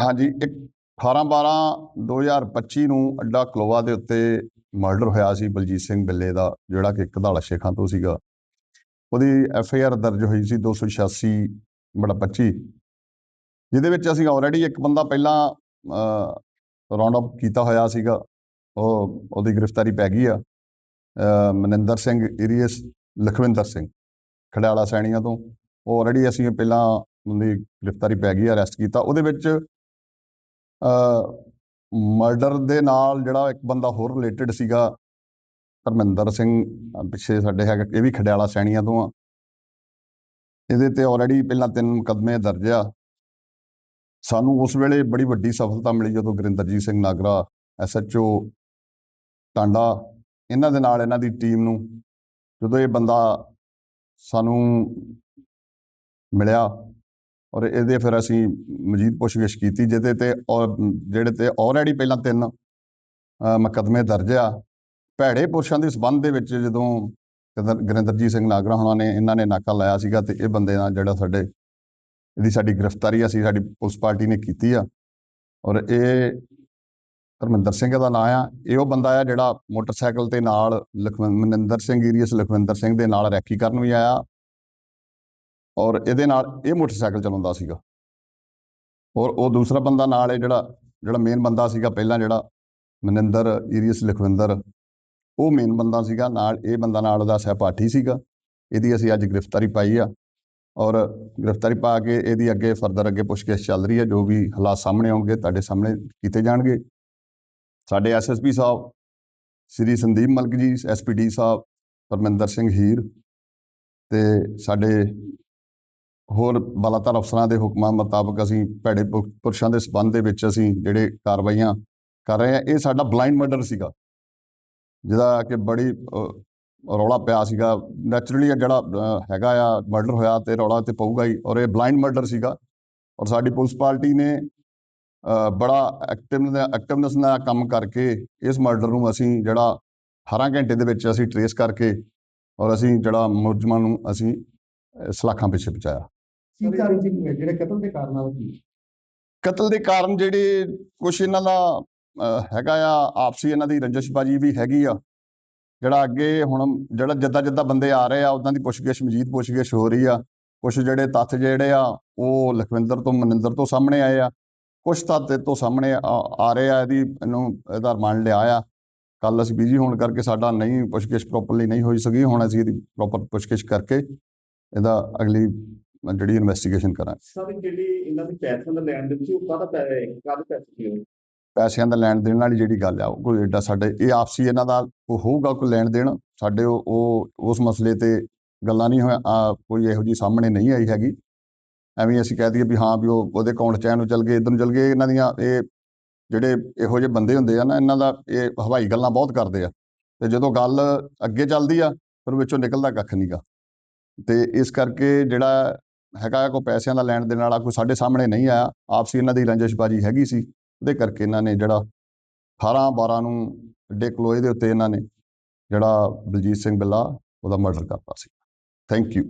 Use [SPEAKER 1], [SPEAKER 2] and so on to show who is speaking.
[SPEAKER 1] ਹਾਂਜੀ, ਇੱਕ 18 12 2025 ਨੂੰ ਅੱਡਾ ਕਲੋਵਾ ਦੇ ਉੱਤੇ ਮਰਡਰ ਹੋਇਆ ਸੀ ਬਲਜੀਤ ਸਿੰਘ ਬਿੱਲੇ ਦਾ, ਜਿਹੜਾ ਕਿ ਕਧਾਲਾ ਸ਼ੇਖਾਂ ਤੋਂ ਸੀਗਾ। ਉਹਦੀ ਐਫ ਆਈ ਆਰ ਦਰਜ ਹੋਈ ਸੀ 286 ਬੜਾ 25 ਜਿਹਦੇ ਵਿੱਚ ਅਸੀਂ ਆਲਰੇਡੀ ਇੱਕ ਬੰਦਾ ਪਹਿਲਾਂ ਰਾਉਂਡ ਅਪ ਕੀਤਾ ਹੋਇਆ ਸੀਗਾ। ਉਹ, ਉਹਦੀ ਗ੍ਰਿਫਤਾਰੀ ਪੈ ਗਈ ਆ ਮਨਿੰਦਰ ਸਿੰਘ ਇਰੀਅਸ ਲਖਵਿੰਦਰ ਸਿੰਘ ਖੜਿਆਲਾ ਸੈਣੀਆਂ ਤੋਂ। ਉਹ ਆਲਰੇਡੀ ਅਸੀਂ ਪਹਿਲਾਂ ਉਹਦੀ ਗ੍ਰਿਫਤਾਰੀ ਪੈ ਗਈ ਅਰੈਸਟ ਕੀਤਾ। ਉਹਦੇ ਵਿੱਚ ਮਰਡਰ ਦੇ ਨਾਲ ਜਿਹੜਾ ਇੱਕ ਬੰਦਾ ਹੋਰ ਰਿਲੇਟਡ ਸੀਗਾ, ਧਰਮਿੰਦਰ ਸਿੰਘ ਪਿੱਛੇ ਸਾਡੇ ਹੈਗਾ, ਇਹ ਵੀ ਖਡਿਆਲਾ ਸੈਣੀਆਂ ਤੋਂ ਆ। ਇਹਦੇ ਤੇ ਆਲਰੇਡੀ ਪਹਿਲਾਂ ਤਿੰਨ ਮੁਕੱਦਮੇ ਦਰਜ ਆ। ਸਾਨੂੰ ਉਸ ਵੇਲੇ ਬੜੀ ਵੱਡੀ ਸਫਲਤਾ ਮਿਲੀ ਜਦੋਂ ਗੁਰਿੰਦਰਜੀਤ ਸਿੰਘ ਨਾਗਰਾ ਐਸਐਚਓ ਟਾਂਡਾ, ਇਹਨਾਂ ਦੇ ਨਾਲ ਇਹਨਾਂ ਦੀ ਟੀਮ ਨੂੰ, ਜਦੋਂ ਇਹ ਬੰਦਾ ਸਾਨੂੰ ਮਿਲਿਆ ਔਰ ਇਹਦੇ ਫਿਰ ਅਸੀਂ ਮਜੀਦ ਪੁੱਛਗਿੱਛ ਕੀਤੀ ਜਿਹਦੇ ਤੇ ਔਰ ਜਿਹੜੇ ਤੇ ਆਲਰੇਡੀ ਪਹਿਲਾਂ ਤਿੰਨ ਅਹ, ਮੁਕੱਦਮੇ ਦਰਜ ਆ। ਭੈੜੇ ਪੁਰਸ਼ਾਂ ਦੇ ਸਬੰਧ ਦੇ ਵਿੱਚ ਜਦੋਂ ਗਰਿੰਦਰਜੀਤ ਸਿੰਘ ਨਾਗਰਾ ਹੁਣਾਂ ਨੇ ਇਹਨਾਂ ਨੇ ਨਾਕਾ ਲਾਇਆ ਸੀਗਾ ਤੇ ਇਹ ਬੰਦੇ ਨਾਲ ਜਿਹੜਾ ਸਾਡੇ ਇਹਦੀ ਸਾਡੀ ਗ੍ਰਿਫਤਾਰੀ ਅਸੀਂ ਸਾਡੀ ਪੁਲਿਸ ਪਾਰਟੀ ਨੇ ਕੀਤੀ ਆ। ਔਰ ਇਹ ਧਰਮਿੰਦਰ ਸਿੰਘ ਦਾ ਨਾਂ ਆ। ਇਹ ਉਹ ਬੰਦਾ ਆ ਜਿਹੜਾ ਮੋਟਰਸਾਈਕਲ ਤੇ ਨਾਲ ਲਖਵਿੰ ਮਨਿੰਦਰ ਸਿੰਘ ਈਰੀਅਸ ਲਖਵਿੰਦਰ ਸਿੰਘ ਦੇ ਨਾਲ ਰੈਕੀ ਕਰਨ ਵੀ ਆਇਆ। ਔਰ ਇਹਦੇ ਨਾਲ ਇਹ ਮੋਟਰਸਾਈਕਲ ਚਲਾਉਂਦਾ ਸੀਗਾ। ਔਰ ਉਹ ਦੂਸਰਾ ਬੰਦਾ ਨਾਲ ਇਹ ਜਿਹੜਾ ਜਿਹੜਾ ਮੇਨ ਬੰਦਾ ਸੀਗਾ, ਪਹਿਲਾਂ ਜਿਹੜਾ ਮਨਿੰਦਰ, ਈਰੀਅਸ ਲਖਵਿੰਦਰ, ਉਹ ਮੇਨ ਬੰਦਾ ਸੀਗਾ। ਨਾਲ ਇਹ ਬੰਦਾ ਨਾਲ ਉਹਦਾ ਸਹਿਪਾਠੀ ਸੀਗਾ। ਇਹਦੀ ਅਸੀਂ ਅੱਜ ਗ੍ਰਿਫਤਾਰੀ ਪਾਈ ਆ। ਔਰ ਗ੍ਰਿਫਤਾਰੀ ਪਾ ਕੇ ਇਹਦੀ ਅੱਗੇ ਫਰਦਰ ਅੱਗੇ ਪੁੱਛਗਿੱਛ ਚੱਲ ਰਹੀ ਹੈ ਜੋ ਵੀ ਹਾਲਾਤ ਸਾਹਮਣੇ ਆਉਣਗੇ, ਤੁਹਾਡੇ ਸਾਹਮਣੇ ਕੀਤੇ ਜਾਣਗੇ। ਸਾਡੇ ਐਸਐਸਪੀ ਸਾਹਿਬ, ਸ੍ਰੀ ਸੰਦੀਪ ਮਲਕ ਜੀ ਐਸਪੀਡੀ ਸਾਹਿਬ, ਪਰਮਿੰਦਰ ਸਿੰਘ ਹੀਰ ਤੇ ਸਾਡੇ ਹੋਰ ਬਲਾਤਰ ਅਫਸਰਾਂ ਦੇ ਹੁਕਮਾਂ ਮੁਤਾਬਕ ਅਸੀਂ ਭੈੜੇ ਪੁ- ਪੁਰਸ਼ਾਂ ਦੇ ਸਬੰਧ ਦੇ ਵਿੱਚ ਅਸੀਂ ਜਿਹੜੇ ਕਾਰਵਾਈਆਂ ਕਰ ਰਹੇ ਹਾਂ ਇਹ ਸਾਡਾ ਬਲਾਈਂਡ ਮਰਡਰ ਸੀਗਾ। ਜਿਹਦਾ ਕਿ ਬੜੀ ਅਹ, ਰੌਲਾ ਪਿਆ ਸੀਗਾ। ਨੈਚੁਰਲੀ ਜਿਹੜਾ ਅਹ, ਹੈਗਾ ਆ ਮਰਡਰ ਹੋਇਆ ਤੇ ਰੌਲਾ ਤੇ ਪਊਗਾ ਹੀ ਔਰ ਇਹ ਬਲਾਈਂਡ ਮਰਡਰ ਸੀਗਾ। ਔਰ ਸਾਡੀ ਪੁਲਿਸ ਪਾਰਟੀ ਨੇ ਅਹ, ਬੜਾ ਐਕਟਿਵ ਐਕਟਿਵਨੈਸ ਨਾਲ ਕੰਮ ਕਰਕੇ ਇਸ ਮਰਡਰ ਨੂੰ ਅਸੀਂ ਜਿਹੜਾ 18 ਘੰਟੇ ਦੇ ਵਿੱਚ ਅਸੀਂ ਟਰੇਸ ਕਰਕੇ ਔਰ ਅਸੀਂ ਜਿਹੜਾ ਮੁਲਜ਼ਮਾਂ ਨੂੰ ਅਸੀਂ ਅਹ, ਸਲਾਖਾਂ ਪਿੱਛੇ ਪਹੁੰਚਾਇਆ।
[SPEAKER 2] ਕੀ ਕਾਰਨ ਸੀ? ਜਿਹੜੇ ਕਤਲ ਦੇ ਕਾਰਨਾਂ ਦਾ ਕੀ
[SPEAKER 1] ਕਤਲ ਦੇ ਕਾਰਨ ਜਿਹੜੇ ਕੁਛ ਇਹਨਾਂ ਦਾ ਹੈਗਾ ਆ ਆਪਸੀ ਇਹਨਾਂ ਦੀ ਰੰਜਿਸ਼ਬਾਜੀ ਵੀ ਹੈਗੀ ਆ। ਜਿਹੜਾ ਅੱਗੇ ਹੁਣ ਜਿਹੜਾ ਜਿੱਦਾਂ ਜਿੱਦਾਂ ਬੰਦੇ ਆ ਰਹੇ ਆ ਉਦਾਂ ਦੀ ਪੁੱਛਗਿੱਛ ਮਜੀਦ ਪੁੱਛਗਿੱਛ ਹੋ ਰਹੀ ਆ। ਕੁਛ ਜਿਹੜੇ ਤੱਥ ਜਿਹੜੇ ਆ ਉਹ ਲਖਵਿੰਦਰ ਤੋਂ ਮਨਿੰਦਰ ਤੋਂ ਸਾਹਮਣੇ ਆਏ ਆ। ਕੁਛ ਤੱਥ ਤੋਂ ਸਾਹਮਣੇ ਆ ਆ ਰਹੇ ਆ ਇਹਦੀ ਇਹਨੂੰ ਇਹਦਾ ਰਿਮਾਂਡ ਲਿਆ ਆ। ਕੱਲ ਅਸੀਂ ਬਿਜ਼ੀ ਹੋਣ ਕਰਕੇ ਸਾਡਾ ਨਹੀਂ ਪੁੱਛਗਿੱਛ ਪ੍ਰੋਪਰਲੀ ਨਹੀਂ ਹੋਈ ਸਕੀ ਹੁਣ ਅਸੀਂ ਇਹਦੀ ਪ੍ਰੋਪਰ ਪੁੱਛਗਿੱਛ ਕਰਕੇ ਇਹਦਾ ਅਗਲੀ ਜਿਹੜੀ ਇਨਵੈਸਟੀਗੇਸ਼ਨ ਕਰਾਂਗੇ
[SPEAKER 2] ਸਰ ਜਿਹੜੀ ਇਹਨਾਂ ਦੇ ਪੈਸਿਆਂ ਦਾ ਲੈਣ ਦੇ ਸੀ ਉਹ ਕਾਹਦਾ ਪੈ ਕਾਹਦੇ ਪੈਸੇ ਸੀ ਉਹ?
[SPEAKER 1] ਪੈਸਿਆਂ ਦਾ ਲੈਣ ਦੇਣ ਵਾਲੀ ਜਿਹੜੀ ਗੱਲ ਆ ਉਹ ਕੋਈ ਏਡਾ ਸਾਡੇ ਇਹ ਆਪਸੀ ਇਹਨਾਂ ਦਾ ਕੋਈ ਹੋਊਗਾ ਕੋਈ ਲੈਣ ਦੇਣ? ਸਾਡੇ ਉਹ ਉਹ ਉਸ ਮਸਲੇ ਤੇ ਗੱਲਾਂ ਨਹੀਂ ਹੋਇਆ ਆ, ਕੋਈ ਇਹੋ ਜੀ ਸਾਹਮਣੇ ਨਹੀਂ ਆਈ ਹੈਗੀ। ਐਵੇਂ ਅਸੀਂ ਕਹਿ ਦਈਏ ਵੀ ਹਾਂ ਵੀ ਉਹ ਉਹਦੇ ਅਕਾਊਂਟ ਚ ਇਹਨੂੰ ਚਲ ਗਏ ਇਧਰ ਨੂੰ ਚਲ ਗਏ ਇਹਨਾਂ ਦੀਆਂ ਇਹ ਜਿਹੜੇ ਇਹੋ ਜਿਹੇ ਬੰਦੇ ਹੁੰਦੇ ਆ ਨਾ ਇਹਨਾਂ ਦਾ ਇਹ ਹਵਾਈ ਗੱਲਾਂ ਬਹੁਤ ਕਰਦੇ ਆ। ਤੇ ਜਦੋਂ ਗੱਲ ਅੱਗੇ ਚੱਲਦੀ ਆ ਫਿਰ ਵਿੱਚੋਂ ਨਿਕਲਦਾ ਕੱਖ ਨਹੀਂਗਾ ਤੇ ਇਸ ਕਰਕੇ ਜਿਹੜਾ ਹੈਗਾ ਕੋਈ ਪੈਸਿਆਂ ਦਾ ਲੈਣ ਦੇਣ ਵਾਲਾ ਕੋਈ ਸਾਡੇ ਸਾਹਮਣੇ ਨਹੀਂ ਆਇਆ ਆਪਸੀ ਇਹਨਾਂ ਦੀ ਰੰਜਿਸ਼ਬਾਜੀ ਹੈਗੀ ਸੀ, ਉਹਦੇ ਕਰਕੇ ਇਹਨਾਂ ਨੇ ਜਿਹੜਾ 18 12 ਨੂੰ ਅੱਡੇ ਕਲੋਏ ਦੇ ਉੱਤੇ ਇਹਨਾਂ ਨੇ ਜਿਹੜਾ ਬਲਜੀਤ ਸਿੰਘ ਬਿੱਲਾ ਉਹਦਾ ਮਰਡਰ ਕਰਤਾ ਸੀ। Thank you